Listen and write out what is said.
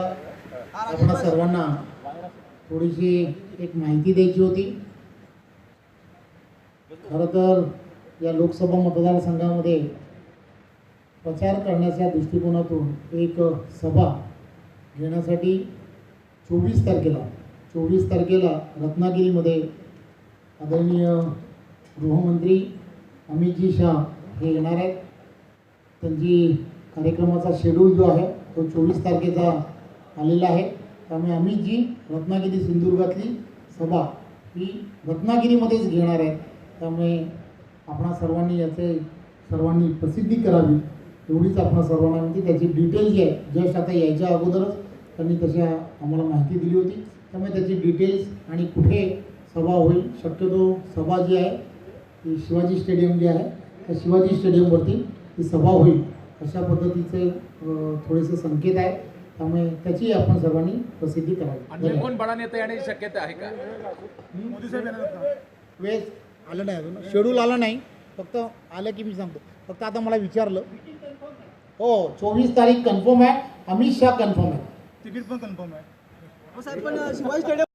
आपणा सर्वांना थोडीशी एक माहिती द्यायची होती. खरं तर या लोकसभा मतदारसंघामध्ये प्रचार करण्याच्या दृष्टिकोनातून एक सभा घेण्यासाठी चोवीस तारखेला चोवीस तारखेला रत्नागिरीमध्ये आदरणीय गृहमंत्री अमितजी शाह हे येणार आहेत. त्यांची कार्यक्रमाचा शेड्यूल जो आहे तो चोवीस तारखेचा आलेला आहे. त्यामुळे आम्ही जी रत्नागिरी सिंधुदुर्गातली सभा ही रत्नागिरीमध्येच घेणार आहे. त्यामुळे आपणा सर्वांनी याचे सर्वांनी प्रसिद्धी करावी एवढीच आपण सर्वांना विनंती. त्याची डिटेल जी आहे जस्ट आता यायच्या अगोदरच त्यांनी तशा आम्हाला माहिती दिली होती. त्यामुळे त्याची डिटेल्स आणि कुठे सभा होईल शक्यतो सभा जी आहे ती शिवाजी स्टेडियम जे आहे त्या शिवाजी स्टेडियमवरती ती सभा होईल. अशा पद्धतीचे थोडेसे संकेत आहेत. त्यामुळे त्याची आपण सर्वांनी प्रसिद्धी करावी. नेता येण्याची शक्यता आहे का? वेळ आलं नाही अजून. शेड्यूल आलं नाही. फक्त आलं की मी सांगतो. फक्त आता मला विचारलं. हो चोवीस तारीख कन्फर्म आहे. अमित शाह कन्फर्म आहे. तिकीट पण कन्फर्म आहे. हो साहेब पण शिवाजी स्टेडियम